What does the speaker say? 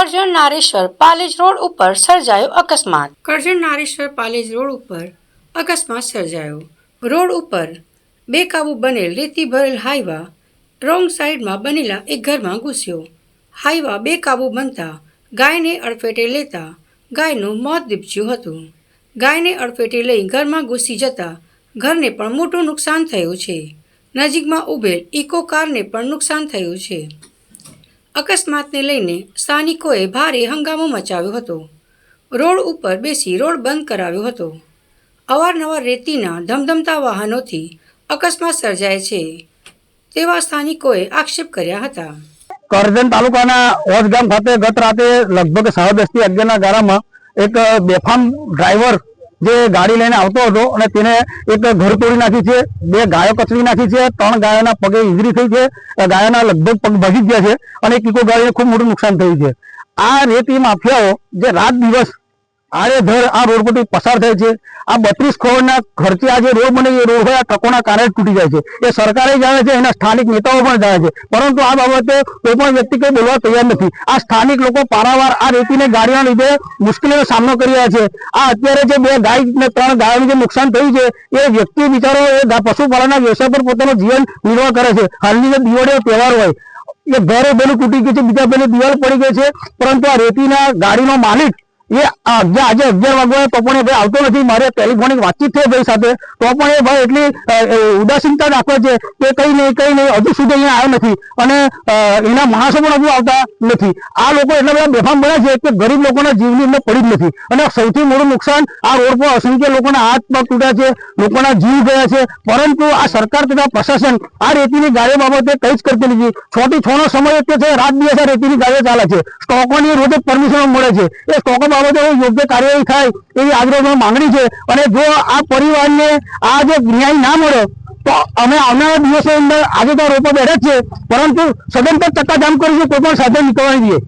Karjan Nareshwar Palej road ઉપર સર્જાયો અકસ્માત. કરજણ નારેશ્વર પાલેજ રોડ ઉપર અકસ્માત સર્જાયો. રોડ ઉપર બેકાબુ બનેલ રેતી ભરેલ હાઈવા રોંગ સાઈડમાં બનેલા એક ઘરમાં ઘૂસ્યો. હાઈવા બેકાબુ બનતા ગાયને અડફેટે લેતા ગાયનું મોત દીપજ્યું હતું. ગાયને અડફેટે લઈ ઘરમાં ઘૂસી જતા ઘરને પણ મોટું નુકસાન થયું છે. નજીકમાં ઉભેલ ઇકો કારને પણ નુકસાન થયું છે. અકસ્માતને લઈને સ્થાનિકોએ ભારે હંગામો મચાવ્યો હતો. રોડ ઉપર બેસી રોડ બંધ કરાવ્યો હતો. અવારનવાર રેતીના ધમધમતા વાહનોથી અકસ્માત સર્જાય છે તેવા સ્થાનિકોએ આક્ષેપ કર્યા હતા. કરજણ તાલુકાના ઓસ ગામ ખાતે ગત રાતે લગભગ સાડા દસથી અગિયારના ગાળામાં એક બેફામ ડ્રાઈવર જે ગાડી લઈને આવતો હતો અને તેને એક ઘર તોડી નાખી છે, બે ગાયો કચડી નાખી છે, ત્રણ ગાયોના પગે ઇજરી થઈ છે ગાયોના લગભગ પગ ભાગી ગયા છે અને એક ઇકો ગાડીને ખૂબ મોટું નુકસાન થયું છે. આ રેતી માફિયાઓ જે રાત દિવસ આડેધડ આ રોડ પરથી પસાર થાય છે. આ બત્રીસ કરોડના ખર્ચે આ જે રોડ બને એ રોડ હોય, આ ટ્રકોના કારણે તૂટી જાય છે. એ સરકારે જાણે છે, એના સ્થાનિક નેતાઓ પણ જાણે છે. પરંતુ આ બાબતે કોઈ પણ વ્યક્તિ કંઈ બોલવા તૈયાર નથી. આ સ્થાનિક લોકો પારાવાર આ રેતીને ગાડીના લીધે મુશ્કેલીનો સામનો કરી રહ્યા છે. આ અત્યારે જે બે ગાય ને ત્રણ ગાયોનું જે નુકસાન થયું છે, એ વ્યક્તિ બિચારો એ પશુપાલનના વ્યવસાય પર પોતાનું જીવન નિર્વાહ કરે છે. હાલની જે દિવાળીનો તહેવાર હોય, એ ઘરે બેનું તૂટી ગયું છે, બીજા બેનું દિવાલ પડી ગઈ છે. પરંતુ આ રેતીના ગાડીનો માલિક એ આજે અગિયાર વાગ્યા તો પણ એ ભાઈ આવતો નથી. મારે ટેલિફોનિક વાતચીત થઈ ભાઈ સાથે. તો પણ એ ભાઈ એટલી ઉદાસીનતા દાખવે છે કે કઈ નહીં કઈ નહીં, હજુ સુધી અહીંયા આવ્યો નથી. અને એના માણસો પણ હજુ આવતા નથી. આ લોકો એટલા બધા બેફામ બન્યા છે કે ગરીબ લોકોના જીવની અંદર પડી જ નથી. અને સૌથી મોટું નુકસાન આ રોડ પર અસંખ્ય લોકોના હાથ પગ તૂટ્યા છે, લોકોના જીવ ગયા છે. પરંતુ આ સરકાર તથા પ્રશાસન આ રેતીની ગાડીઓ બાબતે કઈ જ કરતી નથી. છ થી છ નો સમય એટલે છે, રાત દિવસ રેતીની ગાડીઓ ચાલે છે. સ્ટોકોની રોજે પરમિશન મળે છે. એ સ્ટોકો બાબતે યોગ્ય કાર્યવાહી થાય એવી આગ્રહ માંગણી છે. અને જો આ પરિવારને આ જો ન્યાય ના મળે, તો અમે આવનારા દિવસો અંદર આજે તો રોપો બેઠા જ છે પરંતુ સદંતર ચક્કાજામ કરીશું, કોઈ પણ સાધન નીકળવાની દઈએ